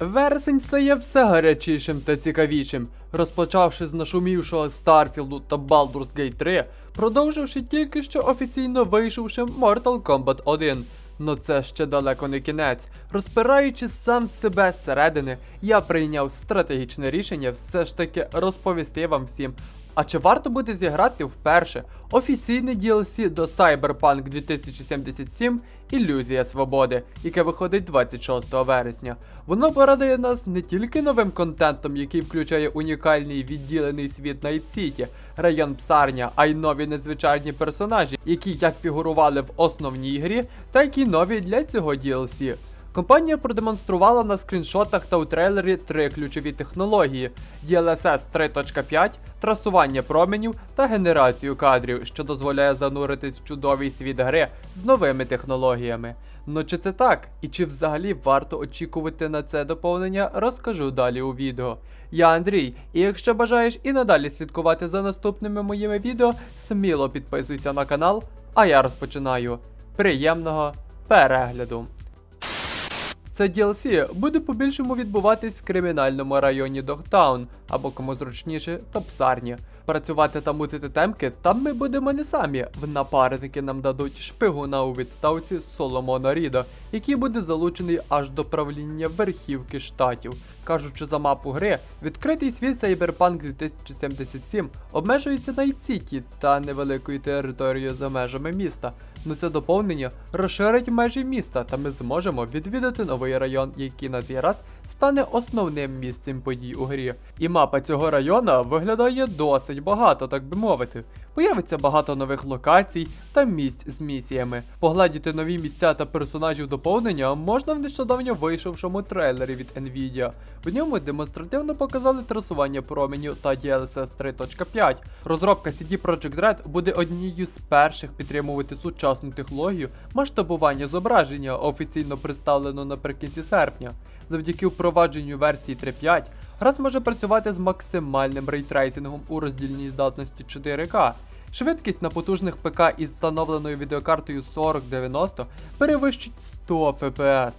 Вересень стає все гарячішим та цікавішим, розпочавши з нашумівшого Старфілду та Baldur's Gate 3, продовживши тільки що офіційно вийшовши Mortal Kombat 1. Но це ще далеко не кінець. Розпираючи сам себе зсередини, я прийняв стратегічне рішення все ж таки розповісти вам всім. А чи варто буде зіграти вперше офіційне DLC до Cyberpunk 2077 Ілюзія Свободи, яке виходить 26 вересня. Воно порадує нас не тільки новим контентом, який включає унікальний відділений світ Найт Сіті, район Псарня, а й нові незвичайні персонажі, які як фігурували в основній грі, так і нові для цього DLC. Компанія продемонструвала на скріншотах та у трейлері три ключові технології: DLSS 3.5, трасування променів та генерацію кадрів, що дозволяє зануритись в чудовий світ гри з новими технологіями. Ну чи це так? І чи взагалі варто очікувати на це доповнення, розкажу далі у відео. Я Андрій, і якщо бажаєш і надалі слідкувати за наступними моїми відео, сміло підписуйся на канал, а я розпочинаю. Приємного перегляду! Це DLC буде по-більшому відбуватись в кримінальному районі Догтаун, або кому зручніше, то псарні. Працювати та мутити темки там ми будемо не самі. В напарники нам дадуть шпигуна у відставці Соломона Ріда, який буде залучений аж до правління верхівки штатів. Кажучи за мапу гри, відкритий світ Cyberpunk 2077 обмежується Найт-Сіті та невеликою територією за межами міста. Ну це доповнення розширить межі міста, та ми зможемо відвідати новий район, який на цей раз стане основним місцем подій у грі. І мапа цього району виглядає досить багато, так би мовити. Появиться багато нових локацій та місць з місіями. Погледіти нові місця та персонажів доповнення можна в нещодавно вийшовшому трейлері від Nvidia. В ньому демонстративно показали трасування променів та DLSS 3.5. Розробка CD Projekt Red буде однією з перших підтримувати сучасну технологію масштабування зображення, офіційно представлено наприкінці серпня. Завдяки впровадженню версії 3.5 гра зможе працювати з максимальним рейтрейсингом у роздільній здатності 4К. Швидкість на потужних ПК із встановленою відеокартою 4090 перевищить 100 FPS.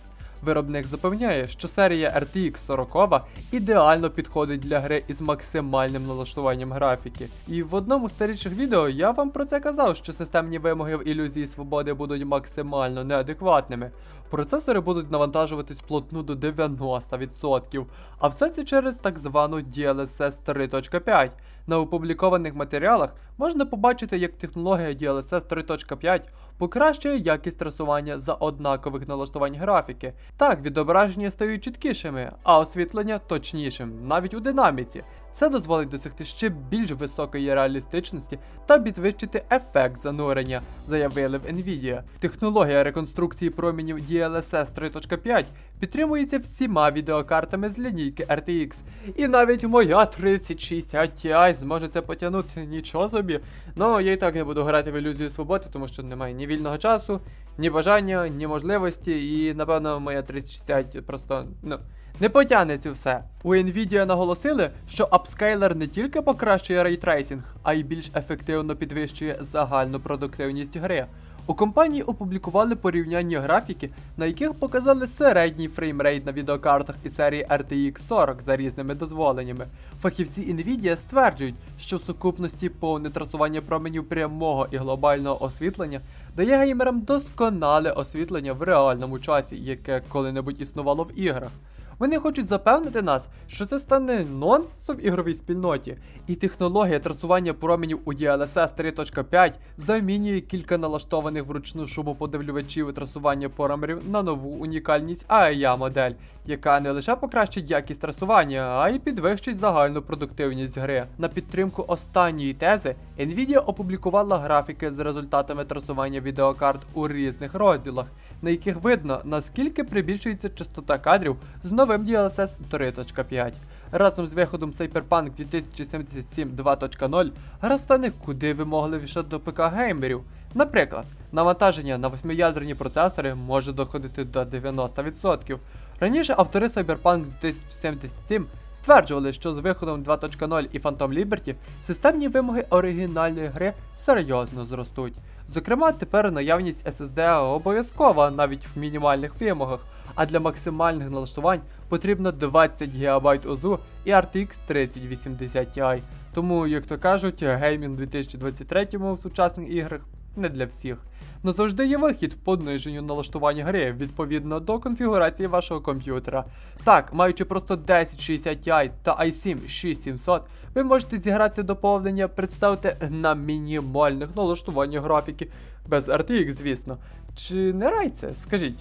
Виробник запевняє, що серія RTX 40 ідеально підходить для гри із максимальним налаштуванням графіки. І в одному з старіших відео я вам про це казав, що системні вимоги в ілюзії свободи будуть максимально неадекватними. Процесори будуть навантажуватись вплотну до 90%, а все це через так звану DLSS 3.5. На опублікованих матеріалах можна побачити, як технологія DLSS 3.5 покращує якість трасування за однакових налаштувань графіки. Так, відображення стають чіткішими, а освітлення точнішим, навіть у динаміці. Це дозволить досягти ще більш високої реалістичності та підвищити ефект занурення, заявили в Nvidia. Технологія реконструкції промінів DLSS 3.5 підтримується всіма відеокартами з лінійки RTX. І навіть моя 3060 Ti зможе це потягнути нічого собі. Ну я і так не буду грати в ілюзію свободи, тому що немає ні вільного часу, ні бажання, ні можливості, і напевно моя 3060 просто ну. Не потягне все. У Nvidia наголосили, що апскейлер не тільки покращує рейтрейсинг, а й більш ефективно підвищує загальну продуктивність гри. У компанії опублікували порівняння графіки, на яких показали середній фреймрейт на відеокартах із серії RTX 40 за різними дозволеннями. Фахівці Nvidia стверджують, що в сукупності повне трасування променів прямого і глобального освітлення дає геймерам досконале освітлення в реальному часі, яке коли-небудь існувало в іграх. Вони хочуть запевнити нас, що це стане нонсенсом в ігровій спільноті, і технологія трасування променів у DLSS 3.5 замінює кілька налаштованих вручну шумоподавлювачів трасування параметрів на нову унікальність AIA модель, яка не лише покращить якість трасування, а й підвищить загальну продуктивність гри. На підтримку останньої тези Nvidia опублікувала графіки з результатами трасування відеокарт у різних розділах, на яких видно наскільки прибільшується частота кадрів з новим DLSS 3.5. Разом з виходом Cyberpunk 2077 2.0 гра стане куди вимогливіша до ПК геймерів. Наприклад, навантаження на 8-ядерні процесори може доходити до 90%. Раніше автори Cyberpunk 2077 стверджували, що з виходом 2.0 і Phantom Liberty системні вимоги оригінальної гри серйозно зростуть. Зокрема, тепер наявність SSD обов'язкова навіть в мінімальних вимогах, а для максимальних налаштувань потрібно 20 ГБ ОЗУ і RTX 3080 Ti. Тому, як то кажуть, геймінг 2023 в сучасних іграх не для всіх. Но завжди є вихід в пониженню налаштування гри відповідно до конфігурації вашого комп'ютера. Так, маючи просто 1060 Ti та i7 6700, ви можете зіграти доповнення, представте на мінімальних налаштуваннях графіки, без RTX, звісно. Чи не райце, скажіть?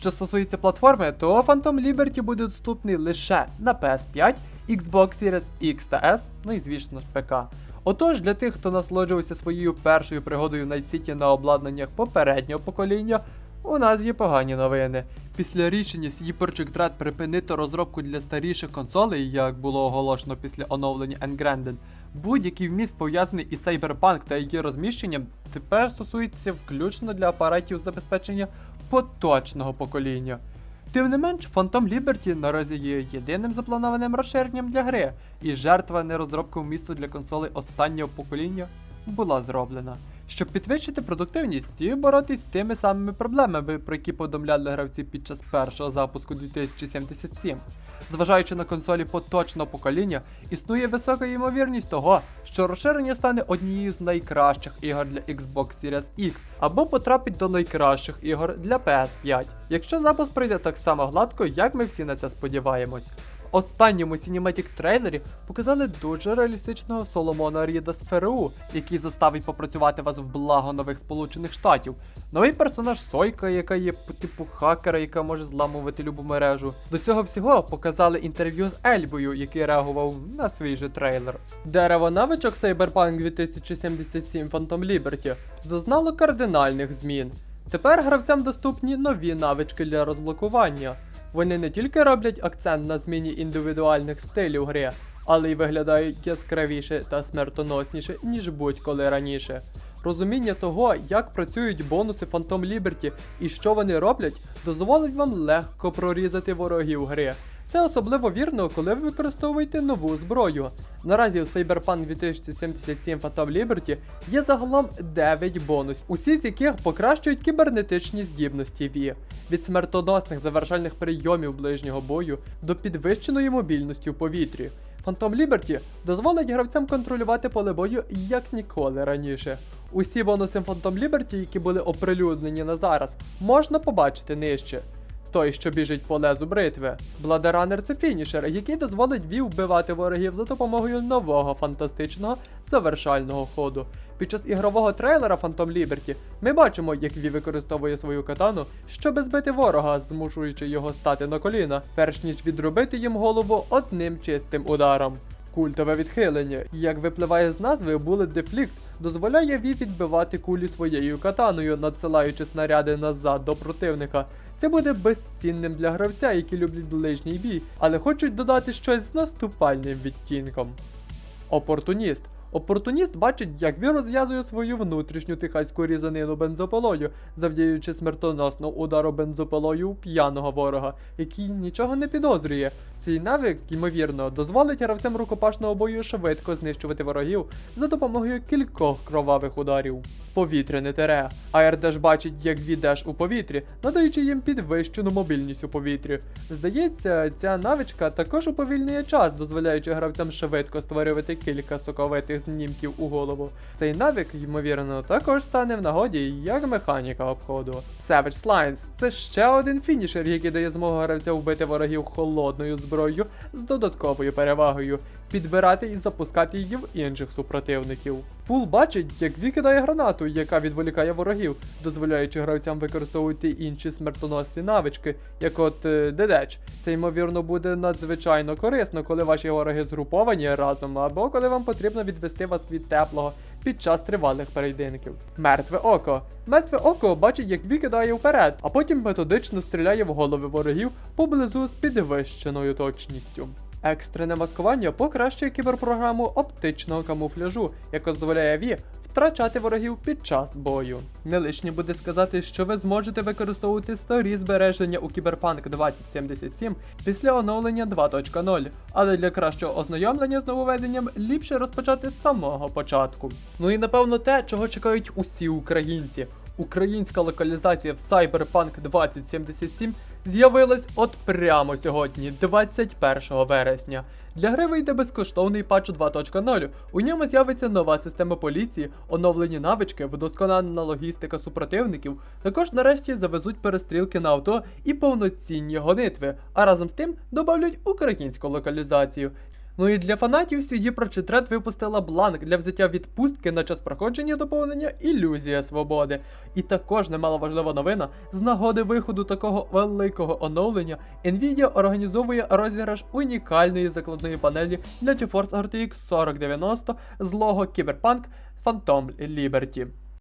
Що стосується платформи, то Phantom Liberty буде доступний лише на PS5, Xbox Series X та S, ну і звісно ж ПК. Отож, для тих, хто насолоджувався своєю першою пригодою в Night City на обладнаннях попереднього покоління, у нас є погані новини. Після рішення CD Projekt Red припинити розробку для старіших консолей, як було оголошено після оновлення Engranden, будь-який вміст пов'язаний із Cyberpunk та її розміщенням тепер стосується включно для апаратів забезпечення поточного покоління. Тим не менш, Phantom Liberty наразі є єдиним запланованим розширенням для гри, і жертва нерозробки вмісту для консолей останнього покоління була зроблена. Щоб підвищити продуктивність і боротись з тими самими проблемами, про які повідомляли гравці під час першого запуску 2077. Зважаючи на консолі поточного покоління, існує висока ймовірність того, що розширення стане однією з найкращих ігор для Xbox Series X або потрапить до найкращих ігор для PS5, якщо запуск пройде так само гладко, як ми всі на це сподіваємось. Останньому Cinematic трейлері показали дуже реалістичного Соломона Ріда з ФРУ, який заставить попрацювати вас в благо нових Сполучених Штатів. Новий персонаж Сойка, яка є по типу хакера, яка може зламувати любу мережу. До цього всього показали інтерв'ю з Ельбою, який реагував на свій же трейлер. Дерево навичок Cyberpunk 2077 Phantom Liberty зазнало кардинальних змін. Тепер гравцям доступні нові навички для розблокування. Вони не тільки роблять акцент на зміні індивідуальних стилів гри, але й виглядають яскравіше та смертоносніше, ніж будь-коли раніше. Розуміння того, як працюють бонуси Phantom Liberty і що вони роблять, дозволить вам легко прорізати ворогів гри. Це особливо вірно, коли ви використовуєте нову зброю. Наразі у Cyberpunk 2077 Phantom Liberty є загалом 9 бонусів, усі з яких покращують кібернетичні здібності Ві. Від смертоносних завершальних прийомів ближнього бою до підвищеної мобільності у повітрі. Phantom Liberty дозволить гравцям контролювати поле бою як ніколи раніше. Усі бонуси Phantom Liberty, які були оприлюднені на зараз, можна побачити нижче. Той, що біжить по лезу бритви. Бладеранер це фінішер, який дозволить Ві вбивати ворогів за допомогою нового фантастичного завершального ходу. Під час ігрового трейлера Phantom Liberty ми бачимо, як Ві використовує свою катану, щоб збити ворога, змушуючи його стати на коліна, перш ніж відробити їм голову одним чистим ударом. Культове відхилення, як випливає з назви, Bullet Deflect дозволяє Ві відбивати кулі своєю катаною, надсилаючи снаряди назад до противника. Це буде безцінним для гравця, які люблять ближній бій, але хочуть додати щось з наступальним відтінком. Опортуніст. Опортуніст бачить, як він розв'язує свою внутрішню техаську різанину бензопилою, завдяючи смертоносному удару бензопилою у п'яного ворога, який нічого не підозрює. Цей навик, ймовірно, дозволить гравцям рукопашного бою швидко знищувати ворогів за допомогою кількох кровавих ударів. Повітряне тере. АРД ж бачить, як відеш у повітрі, надаючи їм підвищену мобільність у повітрі. Здається, ця навичка також уповільнює час, дозволяючи гравцям швидко створювати кілька соковитих знімків у голову. Цей навик, ймовірно, також стане в нагоді як механіка обходу. Savage Lines – це ще один фінішер, який дає змогу гравця вбити ворогів холодною зброєю з додатковою перевагою, підбирати і запускати її в інших супротивників. Пул бачить, як Ві кидає гранату, яка відволікає ворогів, дозволяючи гравцям використовувати інші смертоносні навички, як от Дедеч. Це ймовірно буде надзвичайно корисно, коли ваші вороги згруповані разом, або коли вам потрібно відвести вас від теплого під час тривалих перейдинків. Мертве око. Мертве око бачить, як Ві кидає вперед, а потім методично стріляє в голови ворогів поблизу з підвищеною точністю. Екстрене маскування покращує кіберпрограму оптичного камуфляжу, яка дозволяє Ві втрачати ворогів під час бою. Не лишні буде сказати, що ви зможете використовувати старі збереження у Cyberpunk 2077 після оновлення 2.0, але для кращого ознайомлення з нововведенням ліпше розпочати з самого початку. Ну і напевно те, чого чекають усі українці. Українська локалізація в Cyberpunk 2077 з'явилась от прямо сьогодні, 21 вересня. Для гри вийде безкоштовний патч 2.0. У ньому з'явиться нова система поліції, оновлені навички, вдосконалена логістика супротивників. Також нарешті завезуть перестрілки на авто і повноцінні гонитви, а разом з тим додають українську локалізацію. Ну і для фанатів CD Projekt Red випустила бланк для взяття відпустки на час проходження доповнення Ілюзія Свободи. І також немаловажлива новина, з нагоди виходу такого великого оновлення, Nvidia організовує розіграш унікальної закладної панелі для GeForce RTX 4090 з лого Cyberpunk Phantom Liberty.